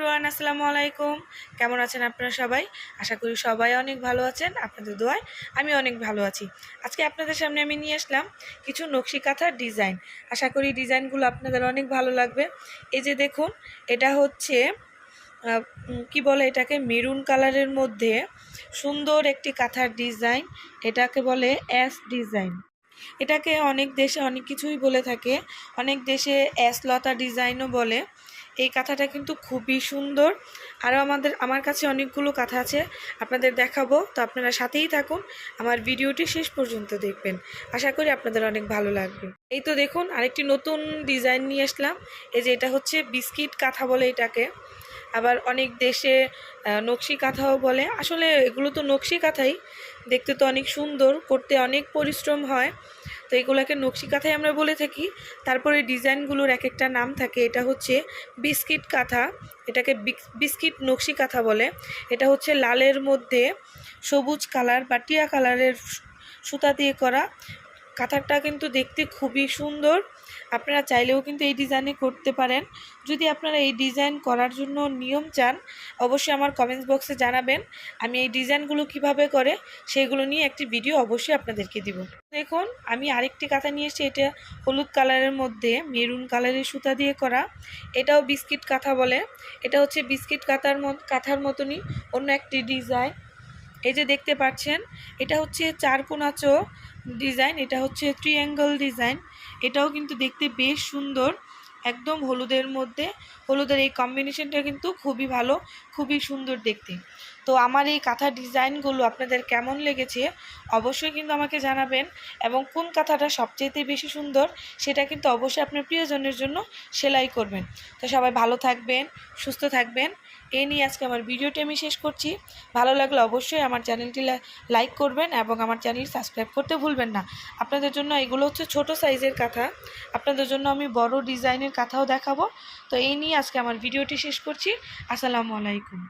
আলাইকুম। কেমন আছেন আপনারা সবাই? আশা করি সবাই অনেক ভালো আছেন, আপনাদের দোয়ায় আমি অনেক ভালো আছি। আজকে আপনাদের সামনে আমি নিয়ে আসলাম কিছু নকশি কাঁথার ডিজাইন। আশা করি ডিজাইনগুলো আপনাদের অনেক ভালো লাগবে। এই যে দেখুন, এটা হচ্ছে কি বলে এটাকে? মেরুন কালারের মধ্যে সুন্দর একটি কাঁথার ডিজাইন। এটাকে বলে অ্যাস ডিজাইন। এটাকে অনেক দেশে অনেক কিছুই বলে থাকে। অনেক দেশে অ্যাসলতা ডিজাইনও বলে। এই কাঁথাটা কিন্তু খুবই সুন্দর। আরও আমাদের, আমার কাছে অনেকগুলো কাঁথা আছে, আপনাদের দেখাবো। তো আপনারা সাথেই থাকুন, আমার ভিডিওটি শেষ পর্যন্ত দেখবেন। আশা করি আপনাদের অনেক ভালো লাগবে। এই তো দেখুন, আরেকটি নতুন ডিজাইন নিয়ে আসলাম। এই যে এটা হচ্ছে বিস্কিট কাঁথা বলে এটাকে। আবার অনেক দেশে নকশি কাঁথাও বলে। আসলে এগুলো তো নকশি কাঁথাই, দেখতে তো অনেক সুন্দর, করতে অনেক পরিশ্রম হয়। তো এগুলোকে নকশি কাঁথাই আমরা বলে থাকি। তারপরে ডিজাইনগুলোর এক একটা নাম থাকে, এটা হচ্ছে বিস্কিট কাঁথা। এটাকে বিস্কিট নকশি কাঁথা বলে। এটা হচ্ছে লালের মধ্যে সবুজ কালার বা টিয়া কালারের সুতা দিয়ে করা। কাঁথাটা কিন্তু দেখতে খুবই সুন্দর। আপনারা চাইলেও কিন্তু এই ডিজাইনে করতে পারেন। যদি আপনারা এই ডিজাইন করার জন্য নিয়ম চান, অবশ্যই আমার কমেন্টস বক্সে জানাবেন। আমি এই ডিজাইনগুলো কীভাবে করে, সেগুলো নিয়ে একটি ভিডিও অবশ্যই আপনাদেরকে দিব। দেখুন, আমি আরেকটি কাঁথা নিয়ে এসেছি। এটা হলুদ কালারের মধ্যে মেরুন কালারের সুতা দিয়ে করা। এটাও বিস্কিট কাঁথা বলে। এটা হচ্ছে বিস্কিট কাঁথার মত, কাঁথার মতনই অন্য একটি ডিজাইন এই যে দেখতে পাচ্ছেন, এটা হচ্ছে চারকোনাচো ডিজাইন, এটা হচ্ছে ট্রিঅ্যাঙ্গল ডিজাইন। এটাও কিন্তু দেখতে বেশ সুন্দর, একদম হলুদের মধ্যে। হলুদের এই কম্বিনেশনটা কিন্তু খুবই ভালো, খুবই সুন্দর দেখতে। তো আমার এই কাঁথার ডিজাইনগুলো আপনাদের কেমন লেগেছে অবশ্যই কিন্তু আমাকে জানাবেন। এবং কোন কাঁথাটা সবচেয়ে বেশি সুন্দর, সেটা কিন্তু অবশ্যই আপনার প্রিয়জনের জন্য সেলাই করবেন। তো সবাই ভালো থাকবেন, সুস্থ থাকবেন। এই নিয়ে আজকে আমার ভিডিওটি আমি শেষ করছি। ভালো লাগলে অবশ্যই আমার চ্যানেলটি লাইক করবেন এবং আমার চ্যানেল সাবস্ক্রাইব করতে ভুলবেন না। আপনাদের জন্য এগুলো হচ্ছে ছোট সাইজের কাঁথা। আপনাদের জন্য আমি বড় ডিজাইনের কাঁথাও দেখাবো। তো এই নিয়ে আজকে আমার ভিডিওটি শেষ করছি। আসসালামু আলাইকুম।